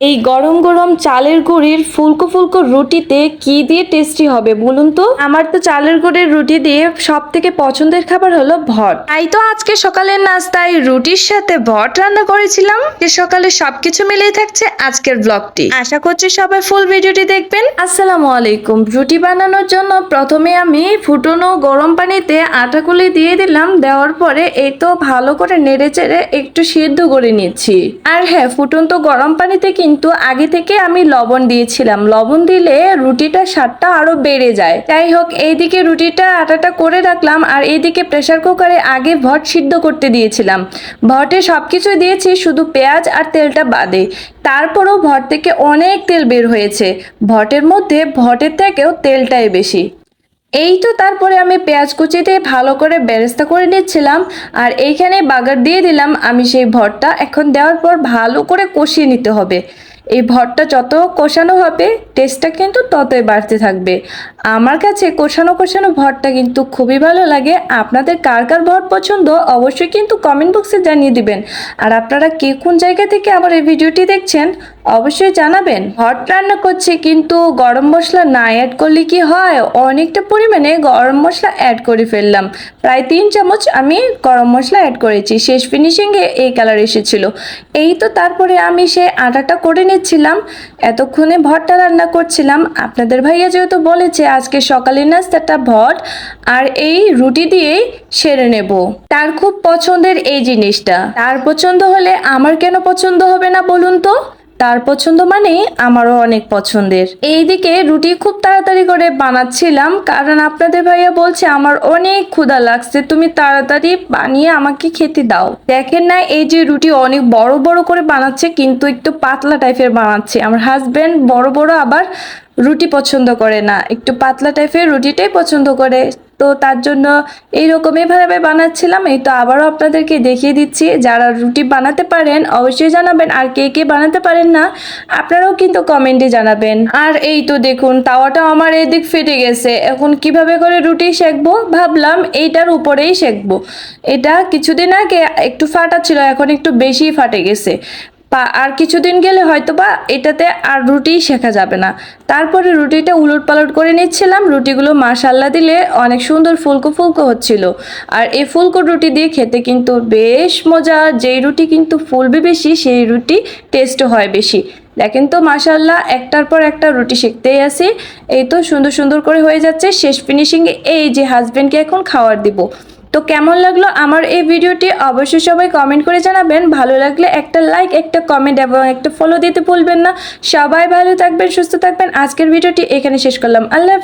এই গরম গরম চালের গুঁড়ির ফুলকো ফুলকো রুটিতে কি দিয়ে টেস্টি হবে বলুন তো? আমার তো চালের গুঁড়ির রুটি দিয়ে সব থেকে পছন্দের খাবার হলো ভট। তাই তো আজকে সকালের নাস্তায় রুটির সাথে ভট রান্না করেছিলাম। যে সকালে সবকিছু মিলিয়ে থাকছে আজকের ব্লগটি। আশা করছি সবাই ফুল ভিডিওটি দেখবেন। আসসালামু আলাইকুম। রুটি বানানোর জন্য প্রথমে আমি ফুটনো গরম পানিতে আটা গুলি দিয়ে দিলাম। দেওয়ার পরে এই তো ভালো করে নেড়ে চেড়ে একটু সিদ্ধ করে নিচ্ছি। আর হ্যাঁ ফুটন্ত গরম পানিতে কিন্তু আগে থেকে আমি লবণ দিয়েছিলাম। লবণ দিলে রুটিটার স্বাদটা আরও বেড়ে যায়। যাই হোক এইদিকে রুটিটা আটাটা করে রাখলাম আর এইদিকে প্রেসার কুকারে আগে ভট সিদ্ধ করতে দিয়েছিলাম। ভটে সব সবকিছু দিয়েছি, শুধু পেঁয়াজ আর তেলটা বাদে। তারপরও ভট থেকে অনেক তেল বের হয়েছে। ভটের মধ্যে ভটের থেকেও তেলটাই বেশি। এই তো তারপরে আমি পেঁয়াজ কুচি দিয়ে ভালো করে বেরেস্তা করে নিচ্ছিলাম, আর এইখানে বাগার দিয়ে দিলাম আমি সেই ভরটা এখন দেওয়ার পর ভালো করে কষিয়ে নিতে হবে। এই ভরটা যত কষানো হবে টেস্টটা কিন্তু ততই বাড়তে থাকবে। আমার কাছে কষানো কষানো ভরটা কিন্তু খুবই ভালো লাগে। আপনাদের কার কার ভর পছন্দ, অবশ্যই কিন্তু কমেন্ট বক্সে জানিয়ে দিবেন। আর আপনারা কে কোন জায়গা থেকে আমার এই ভিডিওটি দেখছেন অবশ্যই জানাবেন। হট রান্না করছি কিন্তু গরম মশলা না অ্যাড করলে কি হয়? অনেকটা পরিমাণে গরম মশলা অ্যাড করে ফেললাম। প্রায় তিন চামচ আমি গরম মশলা অ্যাড করেছি। শেষ ফিনিশিংয়ে এই কালার এসেছিল। এই তো তারপরে আমি সে আটাটা করে নিচ্ছিলাম। এতক্ষণে ভটটা রান্না করছিলাম। আপনাদের ভাইয়া যেহেতু বলেছে আজকে সকালের নাস্তাটা ভট, আর এই রুটি দিয়েই সেরে নেব। তার খুব পছন্দের এই জিনিসটা। তার পছন্দ হলে আমার কেন পছন্দ হবে না বলুন তো? তার পছন্দ মানে আমারও অনেক পছন্দের। এইদিকে রুটি খুব তাড়াতাড়ি করে বানাচ্ছিলাম, কারণ আপনাদের ভাইয়া বলছে, আমার অনেক ক্ষুধা লাগছে, তুমি তাড়াতাড়ি বানিয়ে আমাকে খেতে দাও। দেখেন না, এই যে রুটি অনেক বড় বড় করে বানাচ্ছে, কিন্তু একটু পাতলা টাইপের বানাচ্ছে। আমার হাজব্যান্ড বড় বড় আবার রুটি পছন্দ করে না। একটু পাতলা টাইপের রুটিটাই পছন্দ করে। তো তার জন্য এইরকমই ভাবে বানাচ্ছিলাম। এই তো আবারও আপনাদেরকে দেখিয়ে দিচ্ছি। যারা রুটি বানাতে পারেন, অবশ্যই জানাবেন। আর কে কে বানাতে পারেন না, আপনারাও কিন্তু কমেন্টে জানাবেন। আর এই তো দেখুন, তাওয়াটা আমার এদিক ফেটে গেছে। এখন কীভাবে করে রুটি সেকবো? ভাবলাম এইটার উপরেই সেকবো। এটা কিছুদিন আগে একটু ফাটা ছিল, এখন একটু বেশি ফাটে গেছে। পা, আর কিছুদিন গেলে হয়তো বা এটাতে আর রুটি শেখা যাবে না। তারপরে রুটিটা উলট পালট করে নিচ্ছিলাম। রুটিগুলো মাশাল্লা দিলে অনেক সুন্দর ফুলকো ফুলকো হচ্ছিল। আর এই ফুলকো রুটি দিয়ে খেতে কিন্তু বেশ মজা। যেই রুটি কিন্তু ফুলবে বেশি, সেই রুটি টেস্টও হয় বেশি। দেখেন তো মাশাল্লাহ একটার পর একটা রুটি শিখতেই আছি। এই তো সুন্দর সুন্দর করে হয়ে যাচ্ছে। শেষ ফিনিশিংয়ে এই যে হাজবেন্ডকে এখন খাওয়ার দিব। তো কেমন লাগল আমার এই ভিডিওটি অবশ্যই সবাই কমেন্ট করে জানাবেন। ভালো লাগলে একটা লাইক একটা কমেন্ট এবং একটা ফলো দিতে ভুলবেন না। সবাই ভালো থাকবেন, সুস্থ থাকবেন। আজকের ভিডিওটি এখানে শেষ করলাম। আল্লাহ।